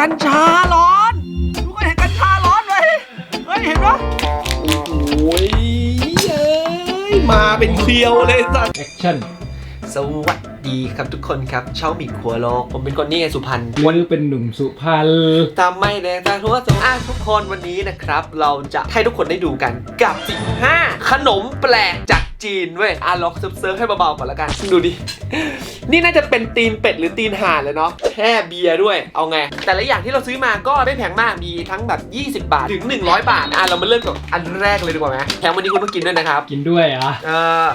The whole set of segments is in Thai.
กัญชาร้อนทุกคนเห็นกัญชาร้อนไหมเฮ้ย เห็นปะโอ้ยเอ้ย มาเป็นเคียวเลยสัตว์แอคชั่นสวัสดีครับทุกคนครับเช่าหมิกขัวโลกผมเป็นคนนี่ไงสุพรรณวันนี้เป็นหนุ่มสุพรรณตามไม่เลยแต่ทั่วสงอะทุกคนวันนี้นะครับ เราจะให้ทุกคนได้ดูกันกับ 15 ขนมแปลกจาก จีนเว้ยอะลองเซิร์ฟๆให้เบาๆก่อนละกัน ดูดิ นี่น่าจะเป็นตีนเป็ดหรือตีนห่านเลยเนาะแค่เบียร์ด้วย เอาไง แต่ละอย่างที่เราซื้อมาก็ไม่แพงมาก มีทั้งแบบ 20 บาทถึง 100 บาท อะเรามาเริ่มกับอันแรกเลยดีกว่าไหมแถมวันนี้คุณต้องกินด้วยนะครับ กินด้วยเหรอะเออ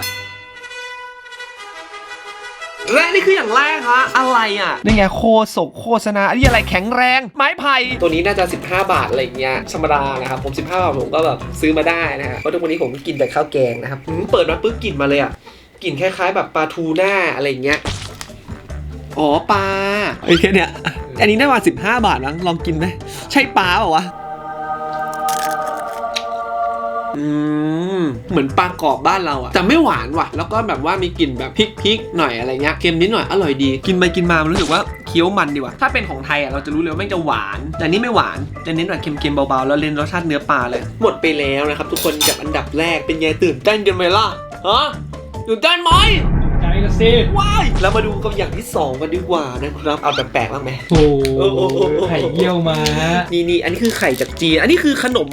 และนี่คืออย่างแรกฮะอะไรอะนี่ไงโคศกโฆษณาอันนี้อะไรแข็งแรง ไม้ไผ่ตัวนี้น่าจะ 15 บาทอะไรอย่างเงี้ยธรรมดานะครับผม 15 บาทผมก็แบบซื้อมาได้นะฮะเพราะทุกวันนี้ผมกินแต่ข้าวแกงนะครับอืมเปิดมาปุ๊บกลิ่นมาเลยอะกลิ่นคล้ายๆแบบปลาทูน่าอะไรอย่างเงี้ยอ๋อปลาไอ้แค่เนี้ยอันนี้น่าจะ15 บาทนะลองกินไหมใช่ปลาเปล่าวะอืม เหมือนปลากรอบบ้านเราอะแต่ไม่หวานว่ะ แล้วก็แบบว่ามีกลิ่นแบบพริกๆหน่อยอะไรเงี้ยเค็มนิดหน่อยอร่อยดี กินไปกินมามันรู้สึกว่าเคี้ยวมันดีว่ะถ้าเป็นของไทยอะเราจะรู้เลยว่าไม่งจะหวาน แต่นี่ไม่หวานจะเน้นแบบเค็มๆเบาๆแล้วเล่นรสชาติเนื้อปลาเลย หมดไปแล้วนะครับทุกคนกับอันดับแรกเป็นไงตื่นเต้นกันไหมล่ะฮะตื่นเต้นไหมใจละสิว้ายเรามาดูกับอย่างที่สองกันดีกว่านะครับเอาแบบแปลกๆบ้างไหมโอ้โอ้โอ้โอ้โอ้ไข่เยี่ยวมานี่นี่อันนี้คือไข่จากจีนอันนี้คือขนม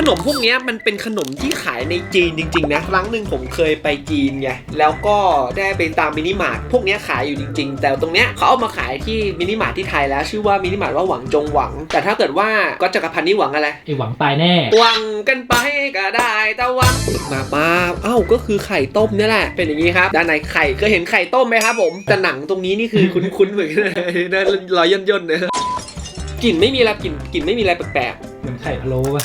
ขนมพวกเนี้ยมันเป็นขนมที่ขายในจีนจริงๆนะครั้งหนึ่งผมเคยไปจีนไงแล้วก็ได้ไปตามมินิมาร์ทพวกเนี้ยขายอยู่จริง ๆ แต่ตรงเนี้ยเขาเอามาขายที่มินิมาร์ทที่ไทยแล้ว ชื่อว่ามินิมาร์ทว่าหวังจงหวัง แต่ถ้าเกิดว่าก็จักรพันธ์นี่หวังอะไรไอหวังตายแน่หวังกันไปก็ได้แต่หวังมาป้าเอ้าก็คือไข่ต้มเนี่ยแหละเป็นอย่างนี้ครับด้านในไข่เคยเห็นไข่ต้มไหมครับผมแต่หนังตรงนี้นี่คือคุ้นๆเหมือนกันนะรอยย่นๆเนยกลิ่นไม่มีอะไรกลิ่นกลิ่นไม่มีอะไรแปลกๆเหมือนไข่พะโล้ป่ะ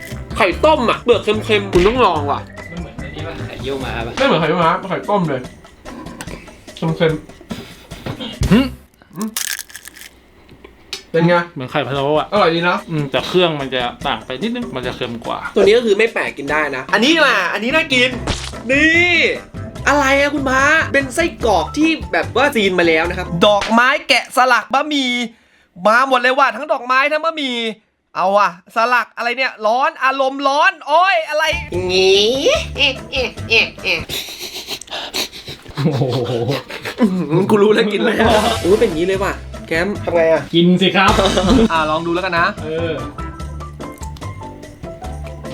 ไข่ต้มอะเปลือกเค็มๆคุณต้องลองว่ะมันเหมือนไอ้นี่ป่ะไข่เยี่ยวมาป่ะไม่เหมือนไข่ม้าไข่ต้มเลยเค็มหึๆเป็นไงเหมือนไข่พะโล้อะอร่อยดีนะอืมแต่เครื่องมันจะต่างไปนิดนึงมันจะเค็มกว่า ตัวนี้ก็คือไม่แปลกกินได้นะ อันนี้ล่ะ อันนี้น่ากิน นี่ อะไรอะคุณม้าเป็นไส้กรอกที่แบบว่าจีนมาแล้วนะครับ ดอกไม้แกะสลักบะหมี่มาหมดเลยว่ะทั้งดอกไม้ทั้งบะหมี่ เอาอะสลักอะไรเนี่ยร้อนอารมณ์ร้อน โอ้ยอะไรงี้เอ๊ะเอ๊ะเอ๊ะเอ๊ะโอ้โหอื้อหือกูรู้แล้วกินแล้วโอ้ยเป็นอย่างนี้เลยว่ะแกมทำไงอะกินสิครับ อ่าลองดูแล้วกันนะ เออ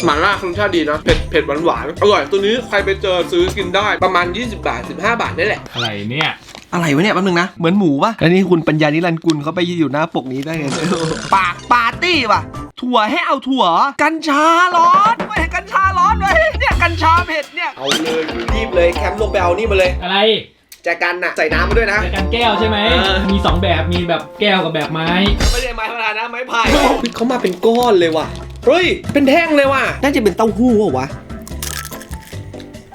หม่าล่ารสชาติดีนะเผ็ดเผ็ดหวานหวานอร่อยตัวนี้ใครไปเจอซื้อกินได้ประมาณ 20 บาท 15 บาทนี่แหละ อะไรเนี่ย อะไรวะเนี่ยแป๊บนึงนะ เหมือนหมูป่ะแล้วนี่คุณปัญญานิรันดร์กุลเขาไปอยู่หน้าปกนี้ได้ไง ปากปาร์ตี้ป่ะ ถั่วให้เอาถั่ว กัญชาร้อนเว้ยกัญชาร้อนเว้ยเนี่ยกัญชาเผ็ดเนี่ย เอาเลยคุณรีบเลยแคมป์ลงไปเอานี่มาเลยอะไรแจกันน่ะใส่น้ำมาด้วยนะ แต่กันแก้วใช่ไหม เออ มีสองแบบ มีแบบแก้วกับแบบไม้ ไม่ใช่ไม้ธรรมดานะไม้พายเฮ้ยเขามาเป็นก้อนเลยว่ะเฮ้ยเป็นแท่งเลยว่ะน่าจะเป็นเต้าหู้เหรอวะ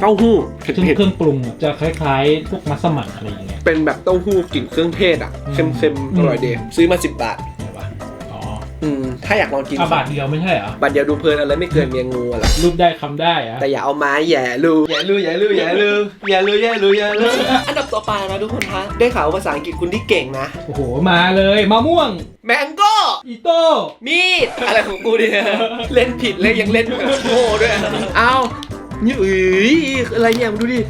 เต้าหู้เผ็ดซึ่งเผ็ดเครื่องปรุงอะจะคล้ายๆ พวกมัสมั่นอะไรอย่างเงี้ย เป็นแบบเต้าหู้กลิ่นเครื่องเทศอะอืมเค็มๆอร่อยดีซื้อมา 10 บาทอะไรวะอ๋ออืม ถ้าอยากลองกินอาบาทเดียวไม่ใช่เหรอ บาทเดียวดูเพลินอะไรไม่เกินเมียงูอะล่ะรูปได้คำได้อะแต่อย่าเอาไม้แหย่ลูแหย่ลูแหย่ลูแหย่ลูแหย่ลูแหย่ลูแหย่ลูอันดับต่อไปนะทุกคนคะได้ข่าวว่าภาษาอังกฤษคุณที่เก่งนะ โอ้โห มาเลยมะม่วง แมงโก้ อีโต้ มีด อะไรของกูเนี่ย เล่นผิดเลยยังเล่นแบบโง่ด้วย เอา นี่เอ้ยอะไรเนี่ยมึงดูดิ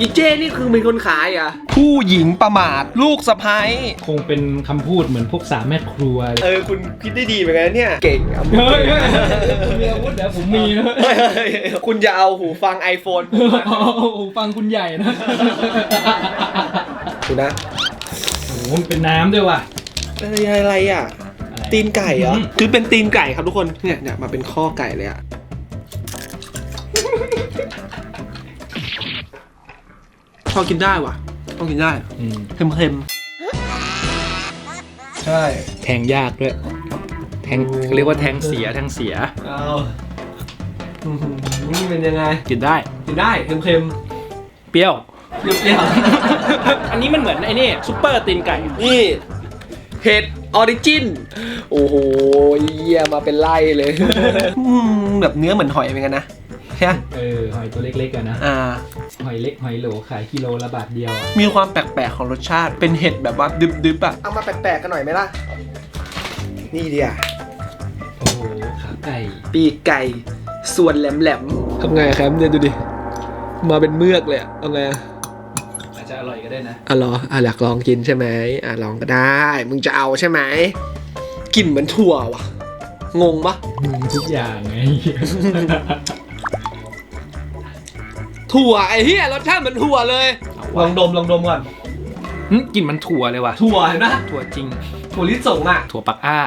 อีเจนี่คือเป็นคนขายอะ ผู้หญิงประมาทลูกสะพ้ายคงเป็นคำพูดเหมือนพวกสามแม่ครัวเลยเออคุณคิดได้ดีเหมือนกันนะเนี่ย เก่งอะเฮ้ยคุณมีอาวุธเดี๋ยวผมมีนะเฮ้ยเฮ้ยเฮ้ยคุณจะเอาหูฟัง iPhone โอ้โหฟังคุณใหญ่นะคุณนะโอ้โหมันเป็นน้ำด้วยว่ะอะไรอะไรอะ อะไรตีนไก่เหรออืมคือเป็นตีนไก่ครับทุกคน เนี่ยเนี่ยมาเป็นข้อไก่เลยอะ พอกินได้ว่ะพอกินได้อืมเค็มเค็มใช่แทงยากด้วย แทงเรียกว่าแทงเสียแทงเสีย เอาอื้อหือเป็นยังไงกินได้ กินได้เค็มเค็มเปรี้ยวเปรี้ยวอันนี้มันเหมือนไอ้นี่ซุปเปอร์ตีนไก่ๆนี่เห็ดออริจิน โอ้โหเยี่ยมาเป็นไล่เลยอืมแบบเนื้อเหมือนหอยเหมือนกันนะ ใช่ไหมเออหอยตัวเล็กๆอะนะอ่า หอยเล็กหอยโหลขายกิโลละบาทเดียวอะมีความแปลกๆของรสชาติ เป็นเห็ดแบบว่าดึบๆอะ เอามาแปลกๆกันหน่อยไหมล่ะ นี่เดียวโอ้โหขาไก่ปีกไก่ ส่วนแหลมๆทำไงครับเนี่ยดูดิ มาเป็นเมือกเลยอะเอาไงอะอาจจะอร่อยก็ได้นะอะเหรออะอยากลองกินใช่ไหมอะลองก็ได้ มึงจะเอาใช่ไหมกลิ่นเหมือนถั่วว่ะ งงปะมึงทุกอย่างไง ถั่วไอ้เหี้ยรสชาติเหมือนถั่วเลยลองดมลองดมก่อนหึกลิ่นมันถั่วเลยว่ะถั่วเห็นปะถั่วจริง ถั่วลิสงอะถั่วปักอ้า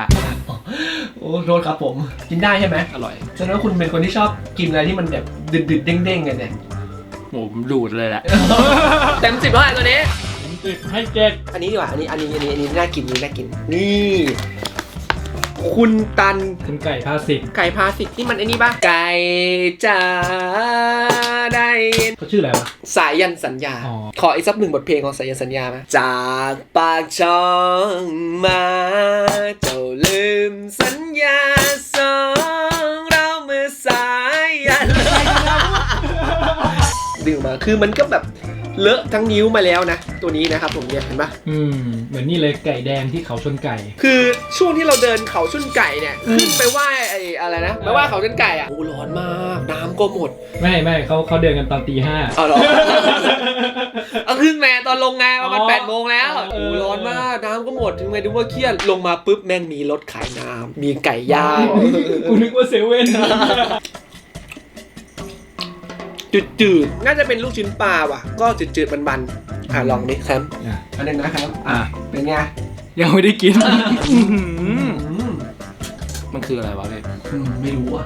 โอ้โทษครับผม กินได้ใช่ไหมอร่อยแสดงว่าคุณเป็นคนที่ชอบกินอะไรที่มันแบบดึดดึดๆเด้งเด้งๆกันเนี่ย โอ้ผมดูดเลยแหละ เต็มสิบเท่าไหร่ตัวนี้ผมติดให้เจ็ดอันนี้ดีกว่า อันนี้ อันนี้ อันนี้ อันนี้น่ากินอันนี้น่ากิน นี่ คุณตันคุณไก่พาสิกไก่พาสิกที่มันไอ้นี่ปะไก่จ๋า ได้ยินเขาชื่ออะไรวะ สายันสัญญา อ๋อ ขออีกสักหนึ่งบทเพลงของสายันสัญญาไหมจากปากช่องมา เจ้าลืมสัญญาสองเราเมื่อสายยัน ดึงมาคือมันก็แบบ เลอะทั้งนิ้วมาแล้วนะ ตัวนี้นะครับผมเนี่ยเห็นปะอืม เหมือนนี่เลยไก่แดงที่เขาชนไก่ คือช่วงที่เราเดินเขาชุนไก่เนี่ยขึ้นไปไหว้ไอ้อะไรนะไปไหว้เขาชุนไก่อะโอ้ร้อนมากน้ำก็หมดไม่ไม่เขาเขาเดินกันตอนตีห้าเอาเหรอเอาขึ้นมาตอนลงไงประมาณอ๋อแปดโมงแล้วเอโอ้อร้อนมากน้ำก็หมดถึงไงดูว่าเครียดลงมาปุ๊บแม่งมีรถขายน้ำมีไก่ย่างกูนึกว่าเซเว่น จืดๆ น่าจะเป็นลูกชิ้นปลาว่ะ ก็จืดๆมันๆ อะลองดิแซมอะ อันนึงนะครับ อะ เป็นไงยังไม่ได้กินอืมมันคืออะไรวะพี่อืมไม่รู้อะ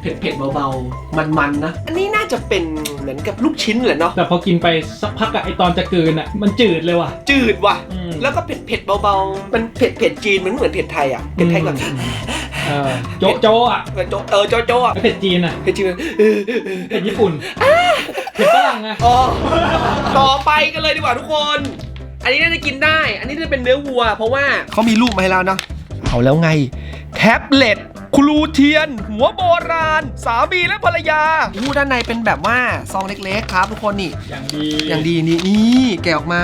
เผ็ดๆเบาๆ มันๆนะ อันนี้น่าจะเป็นเหมือนกับลูกชิ้นแหละเนาะ แต่พอกินไปสักพักอะไอตอนจะกลืนอะมันจืดเลยว่ะ จืดว่ะ อืม แล้วก็เผ็ดเผ็ดๆเบาๆ มันเผ็ดเผ็ดจีนมันเหมือนเผ็ดไทยอะ เผ็ดไทยแบบ เออโจะโจะอะเออโจเออโจโจอะแล้วเผ็ดจีนอะเผ็ดจีนมันเออเออเออเผ็ดญี่ปุ่นเผ็ดฝรั่งอะอ๋อต่อไปกันเลยดีกว่าทุกคน อันนี้น่าจะกินได้ อันนี้จะเป็นเนื้อวัว เพราะว่าเขามีรูปมาให้แล้วนะเอาแล้วไง แท็บเล็ต ครูเทียน หัวโบราณ สามีและภรรยาอู้ด้านในเป็นแบบว่าซองเล็กๆครับ ทุกคนนี่ อย่างดี อย่างดีนี่นี่แกะออกมา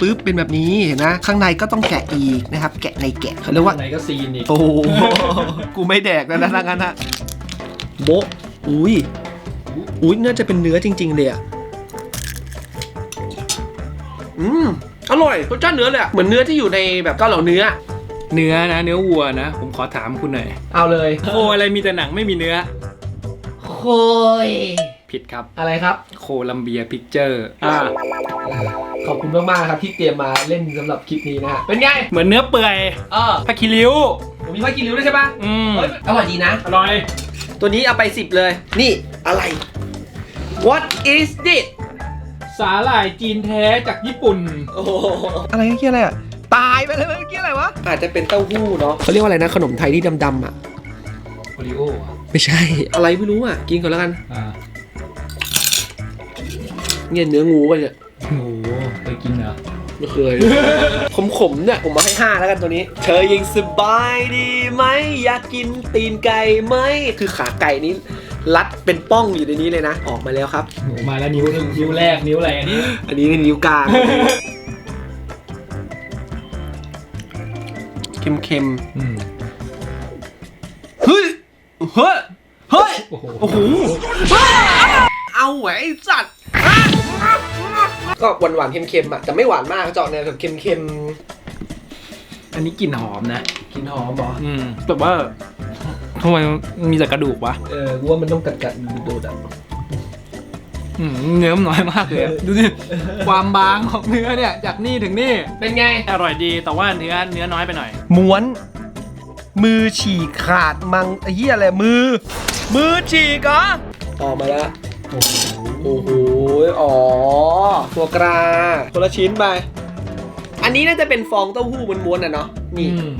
ปุ๊บเป็นแบบนี้เห็นนะข้างในก็ต้องแกะอีกนะครับ แกะในแกะเขาเรียกว่าไหนก็ซีนอีกโอ้โหกูไม่แดกแล้วนะทางนั้นฮะโบะอุ้ยอุ้ยน่าจะเป็นเนื้อจริง ๆ เลยอะอืมอร่อยรสชาติเนื้อเลยอะเหมือนเนื้อที่อยู่ในแบบเกาเหลาเนื้อ เนื้อนะ เนื้อวัวนะ ผมขอถามคุณหน่อยเอาเลยโคอะไรมีแต่หนังไม่มีเนื้อ โคยผิดครับ อะไรครับ โคลัมเบียพิกเจอร์อ่าขอบคุณมากๆครับที่เตรียมมาเล่นสำหรับคลิปนี้นะฮะเป็นไงเหมือนเนื้อเปื่อยเออผ้าคีริ้ว ผมมีผ้ากินริ้วด้วยใช่ปะอืม เฮ้ยอร่อยดีนะ อร่อย ตัวนี้เอาไปสิบเลย นี่อะไร What is this สาหร่ายจีนแท้จากญี่ปุ่น โอ้โหอะไรเมื่อกี้อะไรอะ ตายไปเลยเมื่อกี้อะไรวะ อาจจะเป็นเต้าหู้เนาะเขาเรียกว่าอะไรนะขนมไทยที่ดำๆอะ โอริโออะไม่ใช่ อะไรไม่รู้อะ กินก่อนแล้วกัน อ่าเนี่ยเนื้องูป่ะเนี่ยโอ้โหเคยกินเหรอไม่เคย ขมๆเนี่ยผมมาให้ห้าแล้วกันตัวนี้ เธอยังสบายดีไหมอยากกินตีนไก่ไหมคือขาไก่นี้ รัดเป็นป้องอยู่ในนี้เลยนะ ออกมาแล้วครับ โอ้โหมาแล้วนิ้วนิ้วแรกนิ้วอะไรอันนี้อันนี้นิ้วกลาง เค็มอืมๆเฮ้ยเฮ้ยเฮ้ยโอ้โหโอ้โหเอาไว้ไอ้สัตว์ก็หวานหวานๆเค็มๆอะแต่ไม่หวานมากเจาะแนวแบบเค็มอันนี้กลิ่นหอมนะ ๆกินหอมเหรออืม แบบว่าทำไมมีแต่กระดูกวะ เออกูว่ามันต้องกัดกัดๆดูดๆอะ อืมเนื้อมันน้อยมากเลยอะดูสิความบางของเนื้อเนี่ยจากนี่ถึงนี่ เป็นไง อร่อยดีแต่ว่าเนื้อเนื้อน้อยไปหน่อย ม้วน มือฉีกขาดมังไอ้เหี้ยอะไรมือ มือฉีกเหรอออกมาแล้วโอ้โหโอ้โหอ๋อ ตัวกราคนละชิ้นไป อันนี้น่าจะเป็นฟองเต้าหู้ม้วนๆน่ะเนาะนี่ อืม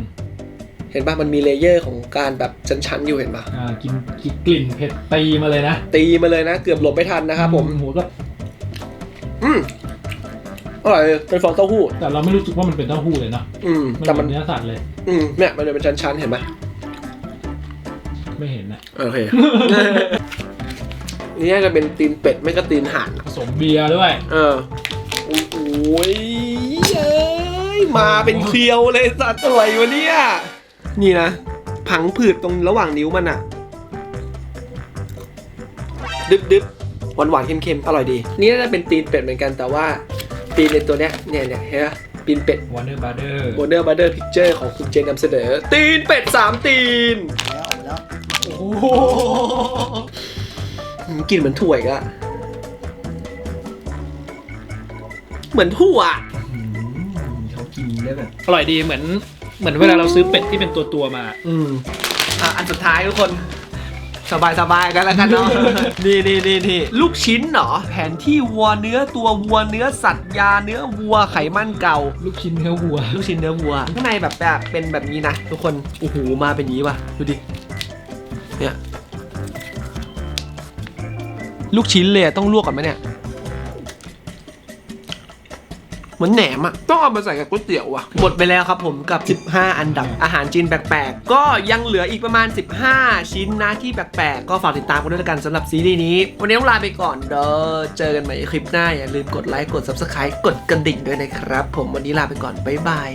เห็นป่ะมันมีเลเยอร์ของการแบบชั้นๆอยู่เห็นป่ะอ่ากินกินกลิ่นเผ็ดตีมาเลยนะตีมาเลยนะ เกือบหลบไม่ทันนะครับผมโอ้โหก็อืมอร่อยเลยเป็นฟองเต้าหู้ แต่เราไม่รู้สึกว่ามันเป็นเต้าหู้เลยเนาะอืมมันแต่เหมัมันนเนื้อสัตว์เลย อืมเนี่ยมันจะเป็นชั้นๆเห็นป่ะไม่เห็นนะโอเค นี่น่าจะเป็นตีนเป็ดไม่ก็ตีนห่านอะผสมเบียร์ด้วย เออ โอ้โหยเอ้ย มาเป็นเคียวเลยสัตว์อะไรวะเนี่ย นี่นะ ผังผืดตรงระหว่างนิ้วมันอะดึบดึบหวานหวานๆเค็มๆอร่อยดี นี่น่าจะเป็นตีนเป็ดเหมือนกันแต่ว่าตีนในตัวเนี้ยเนี่ยเนี่ยเห็นปะตีนเป็ดวอร์เนอร์บาร์เดอร์โ a เนอร์บัตเตอร์พิกเจอร์ของคุณเจนนำเสนอ ตีนเป็ดสามตีนแล้วเอาแล้วโอ้โหอืมกลินเหมือนถั่วอีกอะเหมือนถั่วเขากินได้แบบอร่อยดีเหมือน เหมือนเวลาเราซื้อเป็ดที่เป็นตัวตัวๆมา อืมอะอันสุดท้ายทุกคน สบายสบายๆกันแล้วกันเนาะ นี่นี่นี่นี่ลูกชิ้นเหรอ แผนที่วัวเนื้อตัววัวเนื้อสัตว์ยาเนื้อวัวไขมันเก่า ลูกชิ้นเนื้อวัวลูกชิ้นเนื้อวัว ข้างในแบบแบบเป็นแบบนี้นะทุกคน โอ้โห มาเป็นอย่างนี้ว่ะ ดูดิ เนี่ย ลูกชิ้นเลยอะต้องลวกก่อนไหมเนี่ย มือนแหนมอะต้องเอามาใส่กับก๋วยเตี๋ยวอะหมดไปแล้วครับผมกับ 15 อันดับอาหารจีนแปลกๆ ก็ยังเหลืออีกประมาณ 15 ชิ้นนะที่แปลกๆ ก็ฝากติดตามกันด้วยละกันสำหรับซีรีส์นี้ วันนี้ต้องลาไปก่อนเด้อเจอกันใหม่คลิปหน้า อย่าลืมกดไลค์กด Subscribe กดกระดิ่งด้วยนะครับ ผมวันนี้ลาไปก่อนบ๊ายบาย